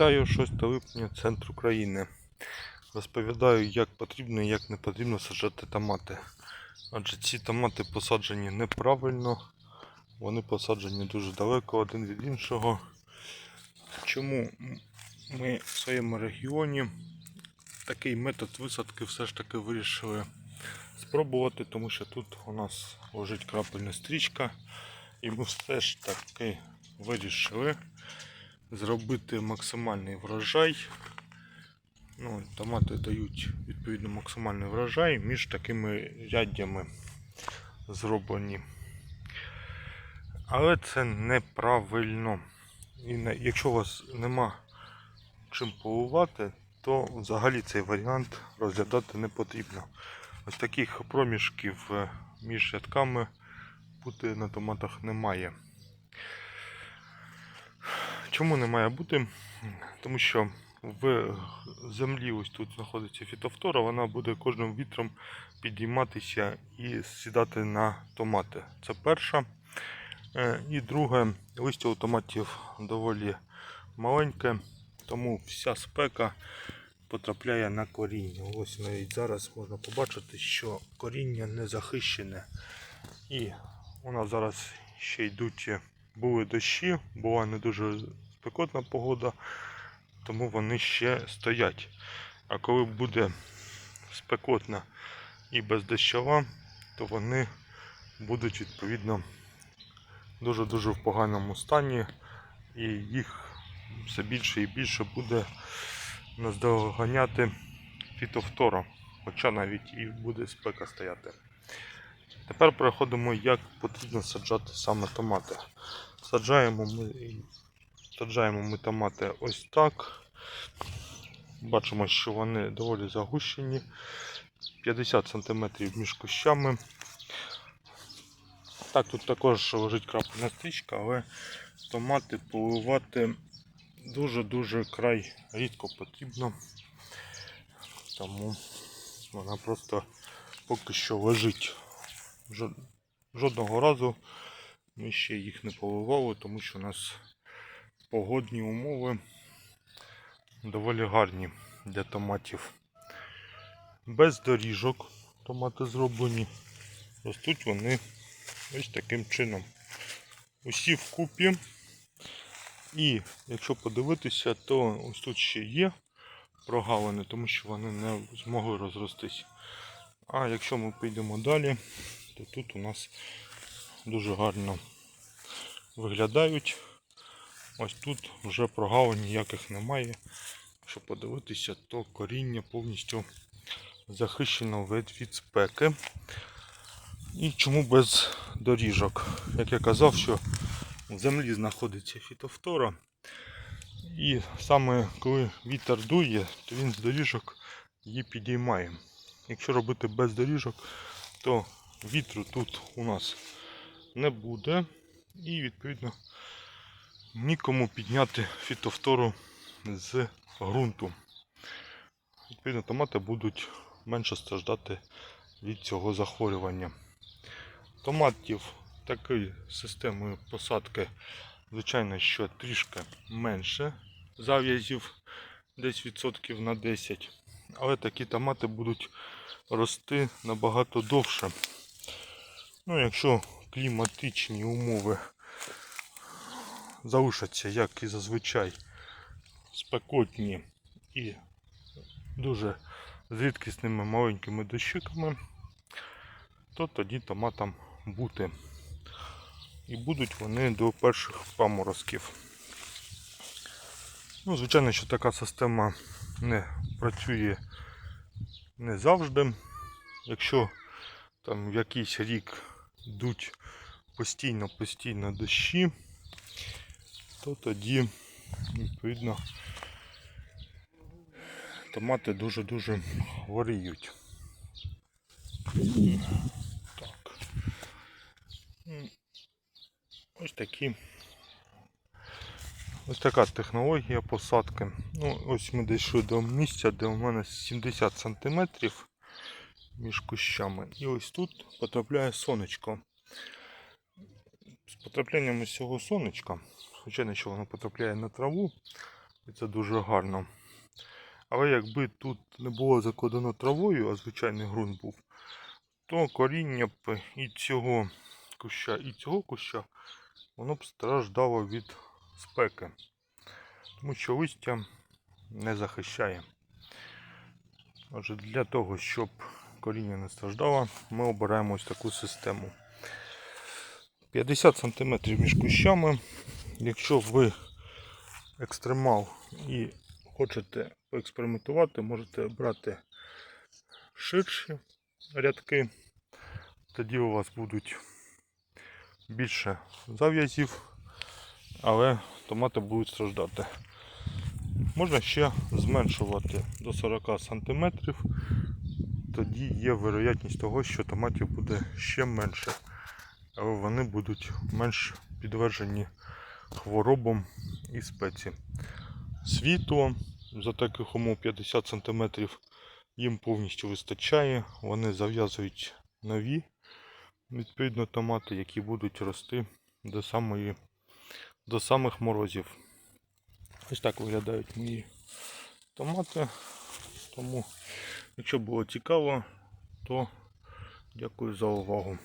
Вітаю 6 липня, центр України. Розповідаю, як потрібно і як не потрібно саджати томати. Адже ці томати посаджені неправильно, вони посаджені дуже далеко один від іншого. Чому ми в своєму регіоні такий метод висадки все ж таки вирішили спробувати, тому що тут у нас лежить крапельна стрічка, і ми все ж таки вирішили зробити максимальний врожай. Ну, томати дають відповідно максимальний врожай між такими ряддями зроблені. Але це неправильно. І якщо у вас нема чим поливати, то взагалі цей варіант розглядати не потрібно. Ось таких проміжків е, між рядками бути на томатах немає. Чому не має бути? Тому що в землі ось тут знаходиться фітофтора, вона буде кожним вітром підійматися і сідати на томати. Це перша. Е, І друге, листя у томатів доволі маленьке, тому вся спека потрапляє на коріння. Ось навіть зараз можна побачити, що коріння не захищене. І у нас зараз ще йдуть були дощі, була не дуже спекотна погода, тому вони ще стоять. А коли буде спекотна і бездощова, то вони будуть відповідно дуже-дуже в поганому стані, і їх все більше і більше буде наздоганяти фітофтора, хоча навіть і буде спека стояти. Тепер переходимо, як потрібно саджати саме томати. Саджаємо ми, саджаємо ми томати ось так. Бачимо, що вони доволі загущені. 50 см між кущами. Так, тут також лежить крапельна стрічка, але томати поливати дуже-дуже край рідко потрібно. Тому вона просто поки що лежить. Жодного разу ми ще їх не поливали, тому що у нас погодні умови доволі гарні для томатів. Без доріжок томати зроблені. Ростуть вони ось таким чином. Усі вкупі. І якщо подивитися, то ось тут ще є прогалини, тому що вони не змогли розростись. А якщо ми підемо далі, то тут у нас дуже гарно виглядають. Ось тут вже прогалин ніяких немає. Якщо подивитися, то коріння повністю захищено від спеки. І чому без доріжок? Як я казав, що в землі знаходиться фітофтора. І саме коли вітер дує, то він з доріжок її підіймає. Якщо робити без доріжок, то вітру тут у нас не буде. І відповідно нікому підняти фітофтору з ґрунту. Відповідно, томати будуть менше страждати від цього захворювання. Томатів такої системою посадки, звичайно, що трішки менше зав'язів, десь відсотків на 10. Але такі томати будуть рости набагато довше. Ну, якщо кліматичні умови залишаться, як і зазвичай, спекотні і дуже з рідкісними маленькими дощиками, то тоді томатам бути. І будуть вони до перших паморозків. Ну, звичайно, що така система не працює не завжди. Якщо там в якийсь рік йдуть постійно-постійно дощі, то тоді, відповідно, томати дуже-дуже хворіють. Так. Ось такі. Ось така технологія посадки. Ну, ось ми дійшли до місця, де у мене 70 см між кущами. І ось тут потрапляє сонечко. З потраплянням ось цього сонечка, звичайно, що воно потрапляє на траву, І це дуже гарно. Але якби тут не було закладено травою, а звичайний ґрунт був, то коріння б і цього куща, і цього куща, воно б страждало від спеки. Тому що листя не захищає. Отже, для того, щоб коріння не страждало, ми обираємо ось таку систему. 50 см між кущами. Якщо ви екстремал і хочете поекспериментувати, можете брати ширші рядки. Тоді у вас будуть більше зав'язів, але томати будуть страждати. Можна ще зменшувати до 40 см, тоді є вероятність того, що томатів буде ще менше, але вони будуть менш підтверджені хворобам і спеці. Світло за таких умов 50 см їм повністю вистачає. Вони зав'язують нові відповідно томати, які будуть рости до, самої, до самих морозів. Ось так виглядають мої томати. Тому, якщо було цікаво, то дякую за увагу.